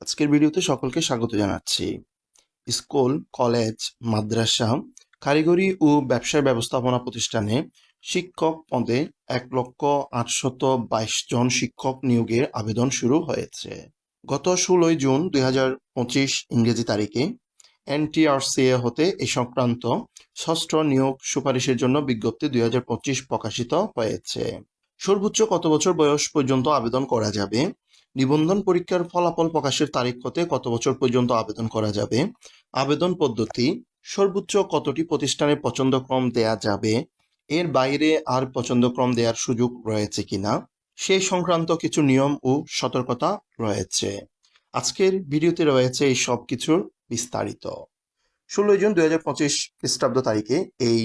আজকের ভিডিওতে সকলকে স্বাগত জানাচ্ছি। স্কুল, কলেজ, মাদ্রাসা, কারিগরি ও ব্যবসায় ব্যবস্থাপনা প্রতিষ্ঠানে শিক্ষক পদে এক লক্ষ আটশত বাইশ জন শিক্ষক নিয়োগের আবেদন শুরু হয়েছে। গত ষোলোই জুন দুই হাজার পঁচিশ ইংরেজি তারিখে এনটিআরসিএ হতে এ সংক্রান্ত ষষ্ঠ নিয়োগ সুপারিশের জন্য বিজ্ঞপ্তি দুই হাজার পঁচিশ প্রকাশিত হয়েছে। সর্বোচ্চ কত বছর বয়স পর্যন্ত আবেদন করা যাবে? নিবন্ধন পরীক্ষার ফলাফল প্রকাশের তারিখ হতে কত বছর পর্যন্ত আবেদন করা যাবে? আবেদন পদ্ধতি, সর্বোচ্চ কতটি প্রতিষ্ঠানের পছন্দক্রম দেয়া যাবে? এর বাইরে আর পছন্দক্রম দেওয়ার সুযোগ রয়েছে কিনা? সেই সংক্রান্ত কিছু নিয়ম ও সতর্কতা রয়েছে। আজকের ভিডিওতে রয়েছে এই সব কিছুর বিস্তারিত। ষোলোই জুন দুই হাজার পঁচিশ খ্রিস্টাব্দ তারিখে এই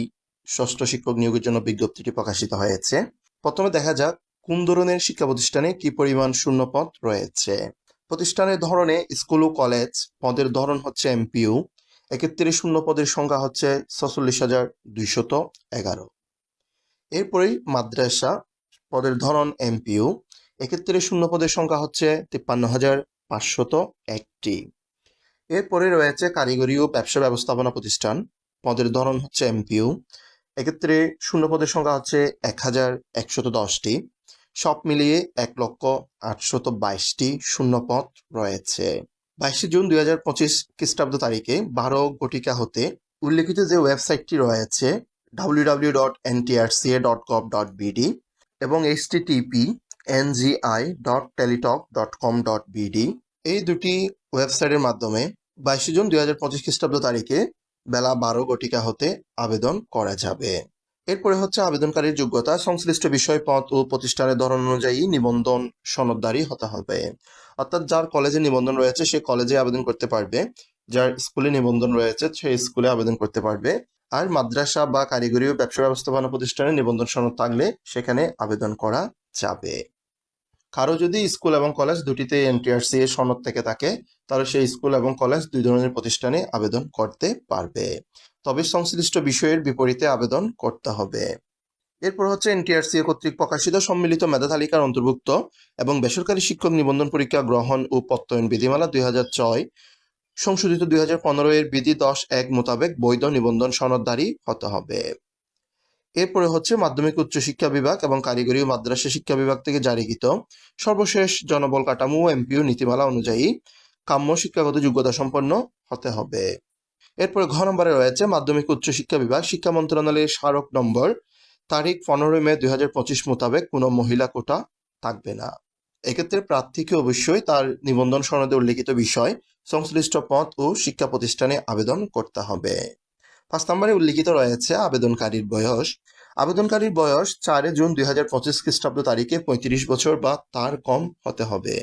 ষষ্ঠ শিক্ষক নিয়োগের জন্য বিজ্ঞপ্তিটি প্রকাশিত হয়েছে। প্রথমে দেখা যাক কোন ধরনের শিক্ষা প্রতিষ্ঠানে কি পরিমাণ শূন্যপদ রয়েছে? প্রতিষ্ঠানের ধরনে স্কুল ও কলেজ পদের ধরন হচ্ছে এমপিইউ। এক্ষেত্রে শূন্য পদের সংখ্যা হচ্ছে ছচল্লিশ হাজার দুইশত এগারো। এরপরেই মাদ্রাসা পদের ধরন এমপিইউ। এক্ষেত্রে শূন্য পদের সংখ্যা হচ্ছে তিপ্পান্ন হাজার পাঁচশত একটি। এরপরে রয়েছে কারিগরি ও ব্যবসা ব্যবস্থাপনা প্রতিষ্ঠান। পদের ধরন হচ্ছে এমপিইউ। এক্ষেত্রে শূন্য পদের সংখ্যা হচ্ছে এক হাজার একশত দশটি। সব মিলিয়ে এক লক্ষ আটশত বাইশটি শূন্য শূন্যপদ রয়েছে। বাইশে জুন দুই হাজার পঁচিশ খ্রিস্টাব্দ তারিখে বারো গটিকা হতে উল্লেখিত যে ওয়েবসাইটটি রয়েছে W W dot NTRCA dot gov dot BD এবং HTTP NGI dot Teletalk dot com dot BD এই দুটি ওয়েবসাইটের মাধ্যমে বাইশে জুন দুই হাজার পঁচিশ খ্রিস্টাব্দ তারিখে বেলা বারো গটিকা হতে আবেদন করা যাবে। এরপরে হচ্ছে আবেদনকারীর যোগ্যতা, সংশ্লিষ্ট বিষয় পদ ও প্রতিষ্ঠানের ধরন অনুযায়ী নিবন্ধন সনদদারি হতে হবে। অর্থাৎ যার কলেজে নিবন্ধন রয়েছে, সে কলেজে আবেদন করতে পারবে। যার স্কুলে নিবন্ধন রয়েছে, সে স্কুলে আবেদন করতে পারবে। আর মাদ্রাসা বা কারিগরি ও ব্যবসা ব্যবস্থাপনা প্রতিষ্ঠানে নিবন্ধন সনদ থাকলে সেখানে আবেদন করা যাবে। কারও যদি স্কুল এবং কলেজ দুটিতে এনটিআরসি এর সনদ থেকে থাকে, তাহলে সেই স্কুল এবং কলেজ দুই ধরনের প্রতিষ্ঠানে আবেদন করতে পারবে। তবে সংশ্লিষ্ট বিষয়ের বিপরীতে আবেদন করতে হবে। এরপর হচ্ছে এনটিআরসি কর্তৃক প্রকাশিত সম্মিলিত মেধা তালিকার অন্তর্ভুক্ত এবং বেসরকারি শিক্ষক নিবন্ধন পরীক্ষা গ্রহণ ও প্রত্যয়ন বিধিমালা দুই হাজার ছয়, সংশোধিত দুই হাজার পনেরো এর বিধি দশ এক মোতাবেক বৈধ নিবন্ধন সনদধারী হতে হবে। এরপরে হচ্ছে মাধ্যমিক উচ্চ শিক্ষা বিভাগ এবং কারিগরি ও মাদ্রাসা শিক্ষা বিভাগ থেকে জারিকৃত সর্বশেষ জনবল কাঠামো এমপিও নীতিমালা অনুযায়ী কাম্য শিক্ষাগত যোগ্যতা সম্পন্ন হতে হবে। এরপরে ঘ নম্বরে রয়েছে মাধ্যমিক উচ্চ শিক্ষা বিভাগ শিক্ষা মন্ত্রণালয়ের স্মারক নম্বর। তারিখ পনেরোই মে দুই হাজার পঁচিশ মোতাবেক কোনো মহিলা কোটা থাকবে না। এক্ষেত্রে প্রার্থীকে অবশ্যই তার নিবন্ধন সনদে উল্লেখিত বিষয়, সংশ্লিষ্ট পদ ও শিক্ষা প্রতিষ্ঠানে আবেদন করতে হবে। পাঁচ নম্বরে উল্লিখিত রয়েছে আবেদনকারীর বয়স। আবেদনকারীর বয়স চারে জুন দুই হাজার পঁচিশ খ্রিস্টাব্দ তারিখে পঁয়ত্রিশ বছর বা তার কম হতে হবে।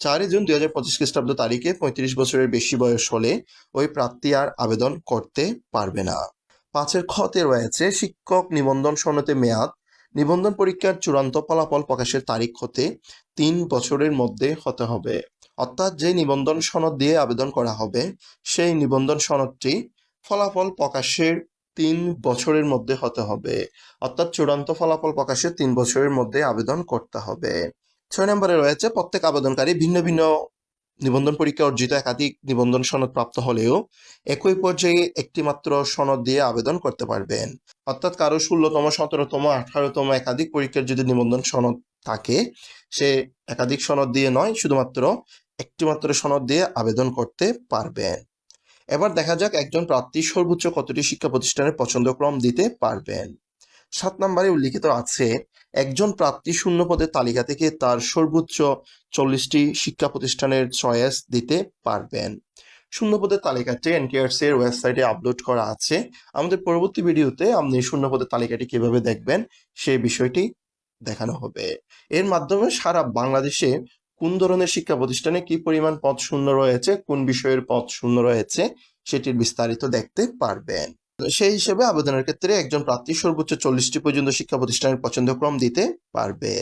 চারে জুন দুই হাজার পঁচিশ খ্রিস্টাব্দ তারিখে পঁয়ত্রিশ বছরের বেশি বয়স হলে ওই প্রার্থী আর আবেদন করতে পারবে না। পাঁচের খতে রয়েছে শিক্ষক নিবন্ধন সনদে মেয়াদ। নিবন্ধন পরীক্ষার চূড়ান্ত ফলাফল প্রকাশের তারিখ হতে তিন বছরের মধ্যে হতে হবে। অর্থাৎ যে নিবন্ধন সনদ দিয়ে আবেদন করা হবে, সেই নিবন্ধন সনদটি ফলাফল প্রকাশের তিন বছরের মধ্যে হতে হবে। অর্থাৎ চূড়ান্ত ফলাফল প্রকাশের তিন বছরের মধ্যে আবেদন করতে হবে। ছয় নম্বরে রয়েছে, প্রত্যেক আবেদনকারী ভিন্ন ভিন্ন নিবন্ধন পরীক্ষা অর্জিত একাধিক নিবন্ধন সনদ প্রাপ্ত হলেও একই পর্যায়ে একটি মাত্র সনদ দিয়ে আবেদন করতে পারবেন। অর্থাৎ কারও ষোলোতম, সতেরোতম, আঠারোতম একাধিক পরীক্ষার যদি নিবন্ধন সনদ থাকে, সে একাধিক সনদ দিয়ে নয়, শুধুমাত্র একটি মাত্র সনদ দিয়ে আবেদন করতে পারবেন। এবার দেখা যাক একজন প্রার্থী সর্বোচ্চ কতটি শিক্ষা প্রতিষ্ঠানের পছন্দক্রম দিতে পারবেন। সাত নম্বরে উল্লিখিত আছে, একজন প্রার্থী শূন্য পদের তালিকা থেকে তার সর্বোচ্চ চল্লিশটি শিক্ষা প্রতিষ্ঠানের চয়েস দিতে পারবেন। শূন্য পদের তালিকাটি এনটিআরসি এর ওয়েবসাইটে আপলোড করা আছে। আমাদের পরবর্তী ভিডিওতে আপনি শূন্য পদের তালিকাটি কীভাবে দেখবেন সেই বিষয়টি দেখানো হবে। এর মাধ্যমে সারা বাংলাদেশে কোন ধরনের শিক্ষা প্রতিষ্ঠানে কি পরিমাণ পদ শূন্য রয়েছে, কোন বিষয়ের পদ শূন্য রয়েছে, সেটির বিস্তারিত দেখতে পারবেন। সেই হিসেবে আবেদনের ক্ষেত্রে একজন প্রার্থী সর্বোচ্চ চল্লিশটি পর্যন্ত শিক্ষা প্রতিষ্ঠানের পছন্দক্রম দিতে পারবে।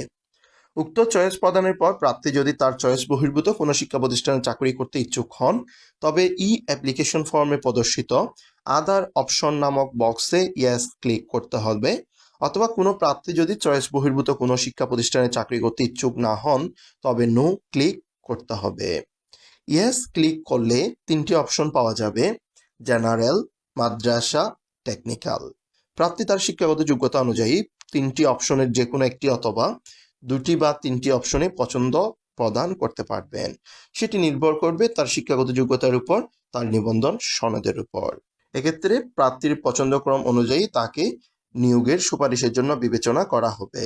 উক্ত চয়েস প্রদানের পর প্রার্থী যদি তার চয়েস বহির্ভূত কোনো শিক্ষা প্রতিষ্ঠানে চাকরি করতে ইচ্ছুক হন, তবে ই অ্যাপ্লিকেশন ফর্মে প্রদর্শিত আদার অপশন নামক বক্সে ইয়েস ক্লিক করতে হবে। অথবা কোনো প্রার্থী যদি চয়েস বহির্ভূত কোনো শিক্ষা প্রতিষ্ঠানে চাকরি করতে ইচ্ছুক না হন, তবে নো ক্লিক করতে হবে। ইয়েস ক্লিক করলে তিনটি অপশন পাওয়া যাবে জেনারেল মাদ্রাসা টেকনিক্যাল প্রার্থী তার শিক্ষাগত যোগ্যতা অনুযায়ী তিনটি অপশনের যে কোনো একটি অথবা দুটি বা তিনটি অপশনে পছন্দ প্রদান করতে পারবেন। সেটি নির্ভর করবে তার শিক্ষাগত যোগ্যতার উপর, তার নিবন্ধন সনদের উপর। এক্ষেত্রে প্রার্থীর পছন্দক্রম অনুযায়ী তাকে নিয়োগের সুপারিশের জন্য বিবেচনা করা হবে।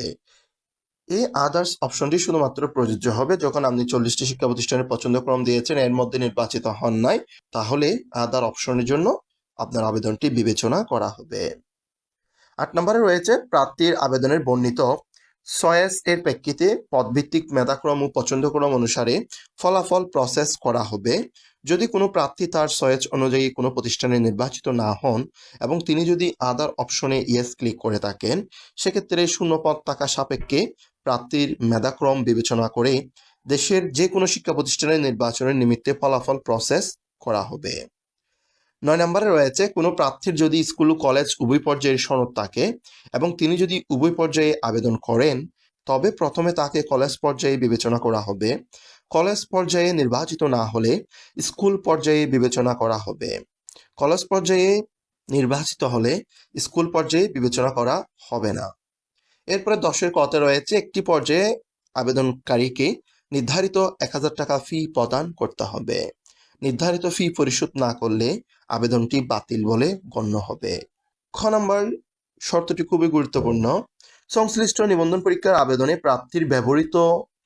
এই আদার্স অপশনটি শুধুমাত্র প্রযোজ্য হবে যখন আপনি চল্লিশটি শিক্ষা প্রতিষ্ঠানের পছন্দক্রম দিয়েছেন, এর মধ্যে নির্বাচিত হন নাই, তাহলে আদার অপশনের জন্য আপনার আবেদনটি বিবেচনা করা হবে। আট নম্বরে রয়েছে প্রার্থীর আবেদনের বর্ণিত সয়েস এর প্রেক্ষিতে পদভিত্তিক মেধাক্রম ও পছন্দক্রম অনুসারে ফলাফল প্রসেস করা হবে। যদি কোনো প্রার্থী তার সয়েজ অনুযায়ী কোনো প্রতিষ্ঠানে নির্বাচিত না হন এবং তিনি যদি আদার অপশনে ইয়েস ক্লিক করে থাকেন, সেক্ষেত্রে শূন্য পদ থাকা সাপেক্ষে প্রার্থীর মেধাক্রম বিবেচনা করে দেশের যে কোনো শিক্ষা প্রতিষ্ঠানের নির্বাচনের নিমিত্তে ফলাফল প্রসেস করা হবে। নয় নম্বরে রয়েছে, কোনো প্রার্থীর যদি স্কুল ও কলেজ উভয় পর্যায়ের সনদ থাকে এবং তিনি যদি উভয় পর্যায়ে আবেদন করেন, তবে প্রথমে তাকে কলেজ পর্যায়ে বিবেচনা করা হবে। কলেজ পর্যায়ে নির্বাচিত না হলে স্কুল পর্যায়ে বিবেচনা করা হবে। কলেজ পর্যায়ে নির্বাচিত হলে স্কুল পর্যায়ে বিবেচনা করা হবে না। এরপরে দশের কতে রয়েছে, একটি পর্যায়ে আবেদনকারীকে নির্ধারিত এক হাজার টাকা ফি প্রদান করতে হবে। নির্ধারিত ফি পরিশোধ না করলে আবেদনটি বাতিল বলে গণ্য হবে। খ নম্বর, শর্তটি খুবই গুরুত্বপূর্ণ। সংশ্লিষ্ট নিবন্ধন পরীক্ষার আবেদনে প্রাপ্তির ব্যবহৃত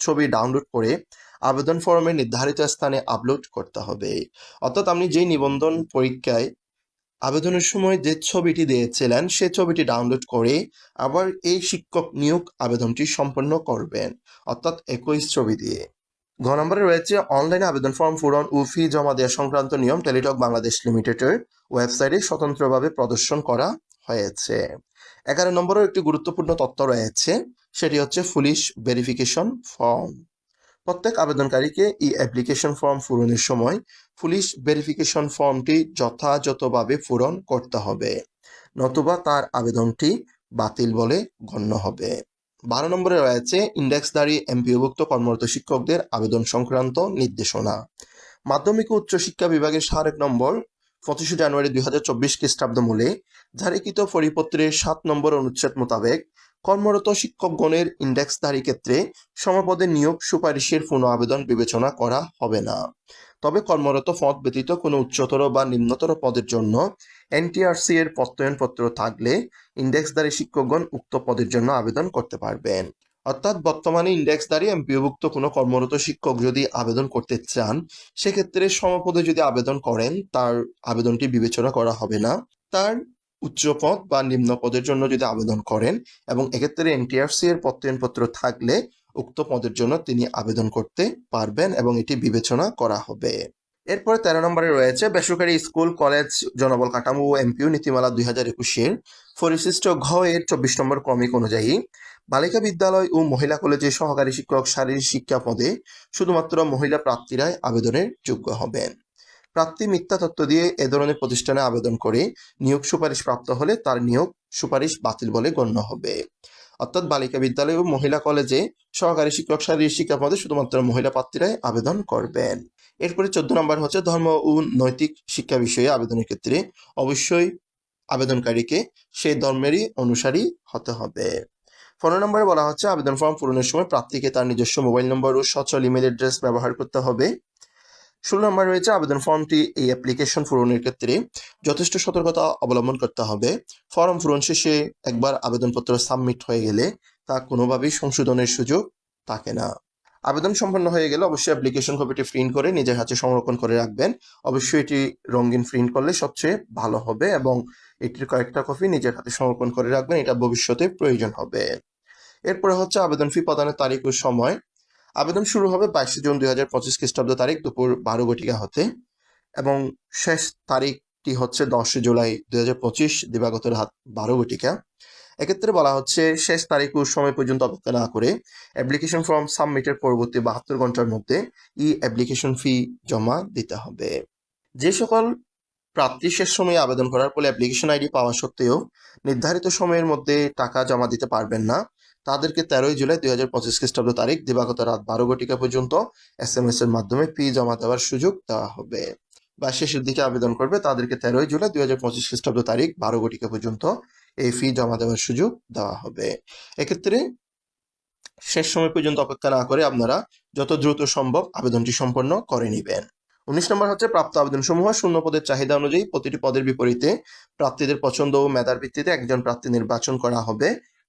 ছবি ডাউনলোড করে আবেদন ফর্মে নির্ধারিত স্থানে আপলোড করতে হবে। অর্থাৎ আপনি যেই নিবন্ধন পরীক্ষায় আবেদনের সময় যে ছবিটি দিয়েছিলেন, সে ছবিটি ডাউনলোড করে আবার এই শিক্ষক নিয়োগ আবেদনটি সম্পন্ন করবেন, অর্থাৎ একই ছবি দিয়ে। ঘ নম্বরে রয়েছে অনলাইনে আবেদন ফর্ম পূরণ ও ফি জমা দেওয়া সংক্রান্ত নিয়ম টেলিটক বাংলাদেশ লিমিটেডের ওয়েবসাইটে স্বতন্ত্রভাবে প্রদর্শন করা হয়েছে। এগারো নম্বরেও একটি গুরুত্বপূর্ণ তথ্য রয়েছে, সেটি হচ্ছে পুলিশ ভেরিফিকেশন ফর্ম। প্রত্যেক আবেদনকারীকে ই অ্যাপ্লিকেশন ফর্ম পূরণের সময় পুলিশ ভেরিফিকেশন ফর্মটি যথাযথভাবে পূরণ করতে হবে, নতুবা তার আবেদনটি বাতিল বলে গণ্য হবে। বারো নম্বরে রয়েছে ইন্ডেক্স ইন্ডেক্সধারী এমপিওভুক্ত কর্মরত শিক্ষকদের আবেদন সংক্রান্ত নির্দেশনা। মাধ্যমিক ও উচ্চশিক্ষা বিভাগের সারেক নম্বর পঁচিশে জানুয়ারি দুই হাজার চব্বিশ খ্রিস্টাব্দ মূলে জারিকৃত পরিপত্রের সাত নম্বর অনুচ্ছেদ মোতাবেক কর্মরত শিক্ষকগণের ইন্ডেক্স ইন্ডেক্সধারী ক্ষেত্রে সমপদে নিয়োগ সুপারিশের পুনঃ আবেদন বিবেচনা করা হবে না। তবে কর্মরত পদ ব্যতীত কোনো উচ্চতর বা নিম্নতর পদের জন্য এনটিআরসি এর প্রত্যয়নপত্র থাকলে ইন্ডেক্স ইন্ডেক্সধারী শিক্ষকগণ উক্ত পদের জন্য আবেদন করতে পারবেন। অর্থাৎ বর্তমানে ইন্ডেক্স ইন্ডেক্সধারী এমপিওভুক্ত কোনো কর্মরত শিক্ষক যদি আবেদন করতে চান, সেক্ষেত্রে সমপদে যদি আবেদন করেন, তার আবেদনটি বিবেচনা করা হবে না। তার উচ্চ পদ বা নিম্ন পদের জন্য যদি আবেদন করেন এবং এক্ষেত্রে এনটিআরসি এর প্রত্যয়নপত্র থাকলে উক্ত পদের জন্য তিনি আবেদন করতে পারবেন এবং এটি বিবেচনা করা হবে। এরপরে তেরো নম্বরে রয়েছে, বেসরকারি স্কুল, কলেজ, জনবল কাঠামো ও এমপিও নীতিমালা দুই হাজার একুশের পরিশিষ্ট ঘ এর চব্বিশ নম্বর ক্রমিক অনুযায়ী বালিকা বিদ্যালয় ও মহিলা কলেজের সহকারী শিক্ষক শারীরিক শিক্ষা পদে শুধুমাত্র মহিলা প্রার্থীরাই আবেদনের যোগ্য হবেন। প্রার্থী মিথ্যা তথ্য দিয়ে এ ধরনের প্রতিষ্ঠানে আবেদন করে নিয়োগ সুপারিশ প্রাপ্ত হলে তার নিয়োগ সুপারিশ বাতিল বলে গণ্য হবে। অর্থাৎ বালিকা বিদ্যালয় ও মহিলা কলেজে সহকারী শিক্ষক, শারীরিক শিক্ষা পদে শুধুমাত্র মহিলা প্রার্থীরাই আবেদন করবেন। এরপরে চোদ্দ নম্বর হচ্ছে ধর্ম ও নৈতিক শিক্ষা বিষয়ে আবেদনের ক্ষেত্রে অবশ্যই আবেদনকারীকে সেই ধর্মেরই অনুসারী হতে হবে। পনেরো নম্বরে বলা হচ্ছে আবেদন ফর্ম পূরণের সময় প্রার্থীকে তার নিজস্ব মোবাইল নম্বর ও সচল ইমেল অ্যাড্রেস ব্যবহার করতে হবে। ষোলো নম্বর রয়েছে আবেদন ফর্মটি এই অ্যাপ্লিকেশন পূরণের ক্ষেত্রে যথেষ্ট সতর্কতা অবলম্বন করতে হবে। ফর্ম পূরণ শেষে একবার আবেদনপত্র সাবমিট হয়ে গেলে তা কোনোভাবেই সংশোধনের সুযোগ থাকে না। আবেদন সম্পন্ন হয়ে গেলে অবশ্যই অ্যাপ্লিকেশন কপিটি প্রিন্ট করে নিজের হাতে সংরক্ষণ করে রাখবেন। অবশ্যই এটি রঙিন প্রিন্ট করলে সবচেয়ে ভালো হবে এবং এটির কয়েকটা কপি নিজের হাতে সংরক্ষণ করে রাখবেন, এটা ভবিষ্যতে প্রয়োজন হবে। এরপরে হচ্ছে আবেদন ফি প্রদানের তারিখ ও সময়। আবেদন শুরু হবে বাইশে জুন দুই হাজার পঁচিশ খ্রিস্টাব্দ তারিখ দুপুর বারো ঘটিকা হতে এবং শেষ তারিখটি হচ্ছে দশই জুলাই দুই হাজার পঁচিশ দিবাগত রাত বারো ঘটিকা। এক্ষেত্রে বলা হচ্ছে শেষ তারিখ ও সময় পর্যন্ত অপেক্ষা না করে অ্যাপ্লিকেশন ফর্ম সাবমিটের পরবর্তী বাহাত্তর ঘণ্টার মধ্যে ই অ্যাপ্লিকেশন ফি জমা দিতে হবে। যে সকল প্রাপ্তি শেষ সময়ে আবেদন করার ফলে অ্যাপ্লিকেশন আইডি পাওয়া সত্ত্বেও নির্ধারিত সময়ের মধ্যে টাকা জমা দিতে পারবেন না। তাদেরকে তেরোই জুলাই দুই হাজার পঁচিশ খ্রিস্টাব্দ তারিখ দিবাগত রাত বারো ঘটিকা পর্যন্ত এস এম এস এর মাধ্যমে ফি জমা দেওয়ার সুযোগ দেওয়া হবে। বা শেষের দিকে আবেদন করবে তাদেরকে তেরোই জুলাই দুই হাজার পঁচিশ খ্রিস্টাব্দ তারিখ বারো ঘটিকা পর্যন্ত এই ফি জমা দেওয়ার সুযোগ দেওয়া হবে। এক্ষেত্রে শেষ সময় পর্যন্ত অপেক্ষা না করে আপনারা যত দ্রুত সম্ভব আবেদনটি সম্পন্ন করে নেবেন। উনিশ নম্বর হচ্ছে প্রাপ্ত আবেদন সমূহ শূন্য পদের চাহিদা অনুযায়ী প্রতিটি পদের বিপরীতে প্রার্থীদের পছন্দ ও মেধার ভিত্তিতে একজন প্রার্থী নির্বাচন করা হবে।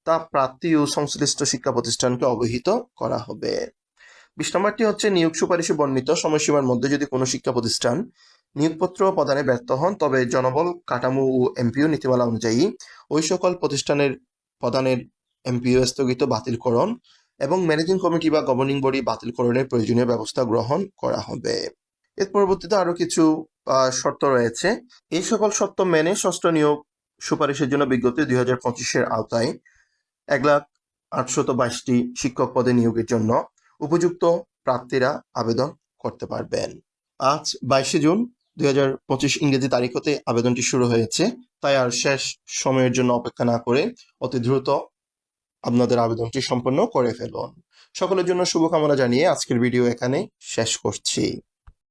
তা প্রার্থী ও সংশ্লিষ্ট শিক্ষা প্রতিষ্ঠানকে অবহিত করা হবে। বিশ নম্বরটি হচ্ছে, নিয়োগ সুপারিশে বর্ণিত সময়সীমার মধ্যে যদি কোনো শিক্ষা প্রতিষ্ঠান নিয়োগপত্র প্রদানে ব্যর্থ হন, তবে জনবল, কাঠামো ও এমপিও নীতিমালা অনুযায়ী ওই সকল প্রতিষ্ঠানের প্রদানের এমপিও স্থগিত বাতিলকরণ এবং ম্যানেজিং কমিটি বা গভর্নিং বডি বাতিলকরণের প্রয়োজনীয় ব্যবস্থা গ্রহণ করা হবে। এর পরবর্তীতে আরও কিছু শর্ত রয়েছে। এই সকল শর্ত মেনে ষষ্ঠ নিয়োগ সুপারিশের জন্য বিজ্ঞপ্তি দুই হাজার পঁচিশের আওতায় এক লাখ আটশত বাইশটি শিক্ষক পদে নিয়োগের জন্য উপযুক্ত প্রার্থীরা আবেদন করতে পারবেন। আজ বাইশে জুন দুই হাজার পঁচিশ ইংরেজি তারিখ হতে আবেদনটি শুরু হয়েছে। তাই আর শেষ সময়ের জন্য অপেক্ষা না করে অতি দ্রুত আপনাদের আবেদনটি সম্পন্ন করে ফেলুন। সকলের জন্য শুভকামনা জানিয়ে আজকের ভিডিও এখানে শেষ করছি।